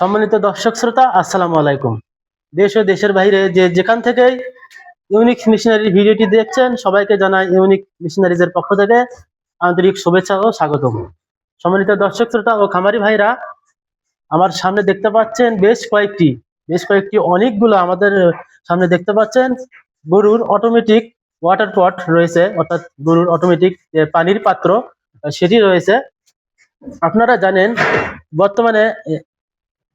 সম্মানিত দর্শক শ্রোতা, আসসালামু আলাইকুম। দেশ ও দেশের বাইরে যে যেখান থেকেই ইউনিক মিশনারি ভিডিওটি দেখছেন, সবাইকে জানাই ইউনিক মিশনারিজের পক্ষ থেকে আন্তরিক শুভেচ্ছা ও স্বাগতম। সম্মানিত দর্শক শ্রোতা ও খামারি ভাইরা, আমার সামনে দেখতে পাচ্ছেন বেশ কয়েকটি বেশ কয়েকটি অনেকগুলো আমাদের সামনে দেখতে পাচ্ছেন গরুর অটোমেটিক ওয়াটার পট রয়েছে, অর্থাৎ গরুর অটোমেটিক পানির পাত্র, সেটি রয়েছে। আপনারা জানেন, বর্তমানে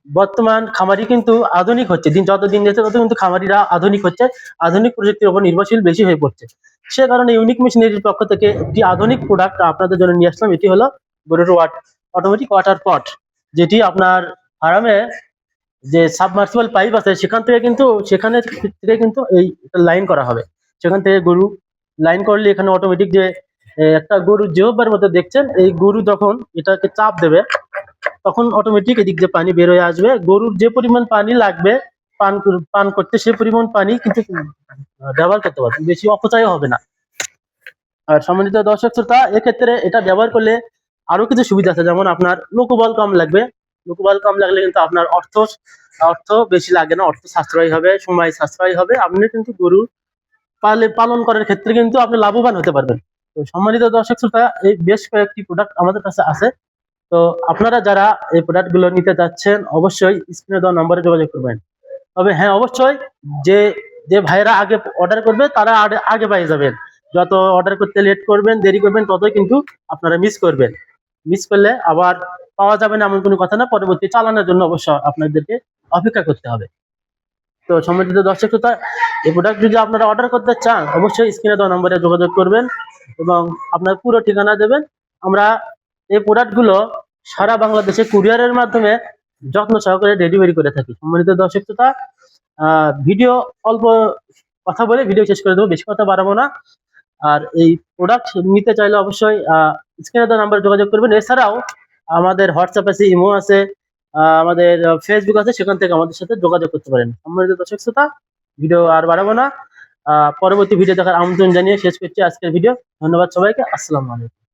বর্তমান খামারি কিন্তু আধুনিক হচ্ছে। দিন যত দিন যাচ্ছে তত কিন্তু খামারিরা আধুনিক হচ্ছে। আধুনিক প্রযুক্তির উপর নির্ভরশীল বেশি হয়ে পড়ছে। সে কারণে ইউনিক মেশিনারির পক্ষ থেকে একটি আধুনিক প্রোডাক্ট আপনাদের জন্য নিয়ে আসলাম। এটি হলো গরুর ওয়াট অটোমেটিক ওয়াটার পট যেটি আপনার ফার্মে যে সাবমার্সিবল পাইপ আছে, সেখান থেকে কিন্তু, সেখানে থেকে কিন্তু এই লাইন করা হবে। সেখান থেকে গরু লাইন করলে এখানে অটোমেটিক যে একটা গরুর জেহবার মতো দেখছেন, এই গরু যখন এটাকে চাপ দেবে তখন অটোমেটিক এদিক দিয়ে পানি বের হয়ে আসবে। গরুর যে পরিমাণ পানি লাগবে, পান পান করতে সে পরিমাণ পানি কিন্তু ব্যবহার করতে পারবে। বেশি অপচয় হবে না। আর সম্মানিত দর্শক শ্রোতা, এক্ষেত্রে এটা ব্যবহার করলে আরও কিছু সুবিধা আছে। যেমন আপনার লোকবল কম লাগবে। লোকবল কম লাগলে কিন্তু আপনার অর্থ অর্থ বেশি লাগে না। অর্থ সাশ্রয় হবে, সময় সাশ্রয় হবে। আপনি কিন্তু গরু পালে পালন করার ক্ষেত্রে কিন্তু আপনি লাভবান হতে পারবেন। তো সম্মানিত দর্শক শ্রোতা, এই বেশ কয়েকটি প্রোডাক্ট আমাদের কাছে আছে। তো আপনারা যারা এই প্রোডাক্টগুলো নিতে যাচ্ছেন অবশ্যই স্ক্রিনে দেওয়া নম্বরে যোগাযোগ করবেন। তবে হ্যাঁ অবশ্যই যে যে ভাইরা আগে অর্ডার করবে, তারা আগে- পেয়ে যাবেন। যত অর্ডার করতে লেট করবেন, দেরি করবেন, ততই কিন্তু আপনারা মিস করবেন। মিস করলে আবার পাওয়া যাবে না এমন কোনো কথা না, পরবর্তী চালানোর জন্য অবশ্য আপনাদেরকে অপেক্ষা করতে হবে। তো সম্মানিত দর্শক শ্রোতা, এই প্রোডাক্ট যদি আপনারা অর্ডার করতে চান, অবশ্যই স্ক্রিনে দেওয়া নম্বরে যোগাযোগ করবেন এবং আপনার পুরো ঠিকানা দেবেন। আমরা এই প্রোডাক্টগুলো সারা বাংলাদেশে কুরিয়ারের মাধ্যমে যত্ন সহকারে ডেলিভারি করে থাকি। সম্মানিত দর্শক শ্রোতা ভিডিও অল্প কথা বলে ভিডিও শেষ করে দেবো, বেশি কথা বাড়াবো না। আর এই প্রোডাক্ট নিতে চাইলে অবশ্যই স্ক্রিনে দেওয়া নাম্বারে যোগাযোগ করবেন। এছাড়াও আমাদের হোয়াটসঅ্যাপ আছে ইমো আছে আমাদের ফেসবুক আছে, সেখান থেকে আমাদের সাথে যোগাযোগ করতে পারেন। সম্মানিত দর্শক শ্রোতা ভিডিও আর বাড়াবো না। পরবর্তী ভিডিও দেখার আমন্ত্রণ জানিয়ে শেষ করছি আজকের ভিডিও ধন্যবাদ সবাইকে। আসসালামু আলাইকুম।